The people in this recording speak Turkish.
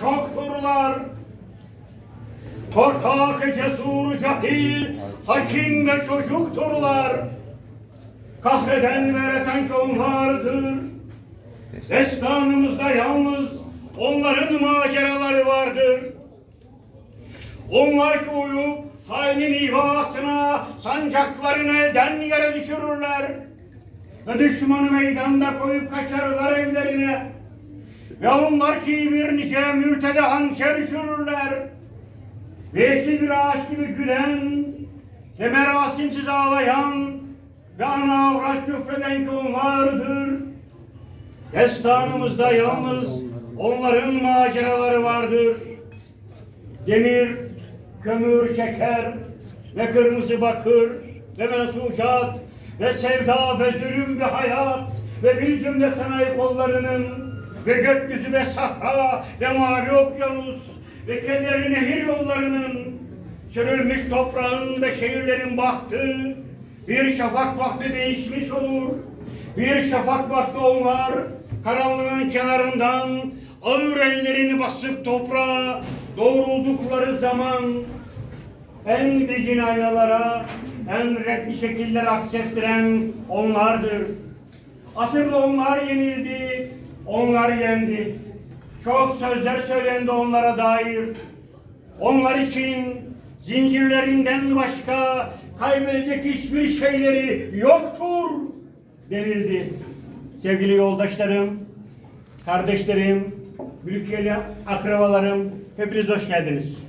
çokturlar. Korkak, cesur, cahil, hakim ve çocukturlar. Kahreden ve üreten ki onlardır. Destanımızda yalnız onların maceraları vardır. Onlar ki uyup hainin ivasına sancaklarını elden yere düşürürler. Ve düşmanı meydanda koyup kaçarlar evlerine. Ve onlar ki bir nice mürtede hançer düşürürler. Yeşil bir ağaç gibi gülen ve merasimsiz ağlayan ve ana avrat küfreden onlardır. Destanımızda yalnız onların maceraları vardır. Demir, kömür, şeker ve kırmızı bakır ve mensucat ve sevda ve zulüm ve hayat ve bir cümle sanayi kollarının ve gökyüzü ve sahra ve mavi okyanus ve kederli nehir yollarının çürülmüş toprağın ve şehirlerin bahtı bir şafak vakti değişmiş olur. Bir şafak vakti onlar karanlığın kenarından ağır ellerini basıp toprağa doğruldukları zaman en degin aynalara en renkli şekiller aksettiren onlardır. Asırda onlar yenildi, onlar yendi. Çok sözler söylendi onlara dair. Onlar için zincirlerinden başka kaybedecek hiçbir şeyleri yoktur denildi. Sevgili yoldaşlarım, kardeşlerim, ülkeli akrabalarım, hepiniz hoş geldiniz.